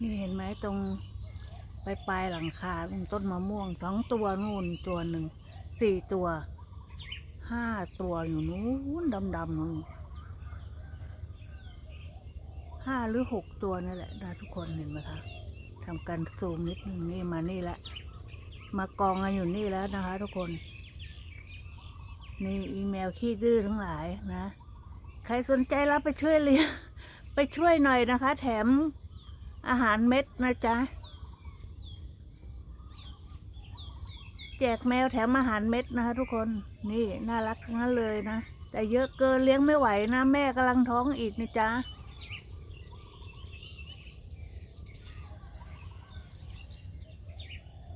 นี่เห็นไหมตรงปลายปลายหลังคาตรงต้นมะม่วงสองตัวนู่นตัวหนึ่งสี่ตัวห้าตัวอยู่นู้นดำๆนู่นห้าหรือหกตัวนี่แหละนะทุกคนเห็นไหมคะทำการซูมนิดนึงนี่มานี่แหละ มากองกันอยู่นี่แล้วนะคะ ทุกคน นี่อีเมลขี้ดื้อทั้งหลายนะ ใครสนใจรับไปช่วยเลี้ยงไปช่วยหน่อยนะคะ แถม อาหารเม็ดนะจ๊ะ แจกแมวแถมอาหารเม็ดนะคะทุกคน นี่น่ารักทั้งนั้นเลยนะ แต่เยอะเกินเลี้ยงไม่ไหวนะ แม่กำลังท้องอีกนะจ๊ะ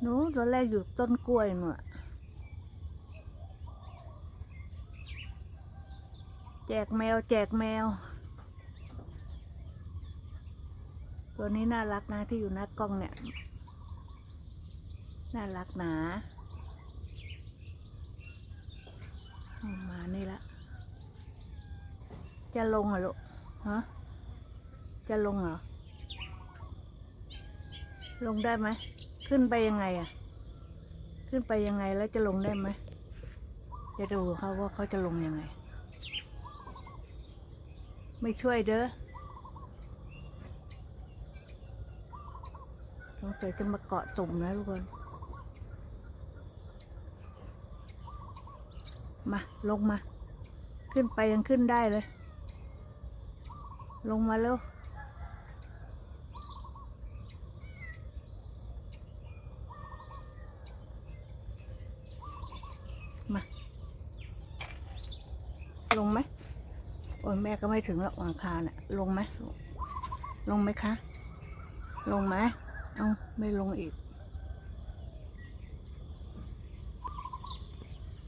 หนูตัวแรกอยู่ต้นกล้วยหนูอะแจกแมวแจกแมว ตัวนี้น่ารักนะที่อยู่หน้ากล้องเนี่ย น่ารักหนาเอามานี่ละ จะลงเหรอลูกฮะจะลงเหรอ ลงได้ไหม ขึ้นไปยังไงอะขึ้นไปยังไงแล้วจะลงได้ไหม จะดูเขาว่าเขาจะลงยังไง ไม่ช่วยเด้อ สงสัยจะมาเกาะตุ่มนะทุกคน มา ลงมา ขึ้นไปยังขึ้นได้เลย ลงมาเร็วมา ลงไหมโอ้ยแม่ก็ไม่ถึงหรอกหลังคาเนี่ยลงไหมลงไหมคะ ลงไหม เอาไม่ลงอีก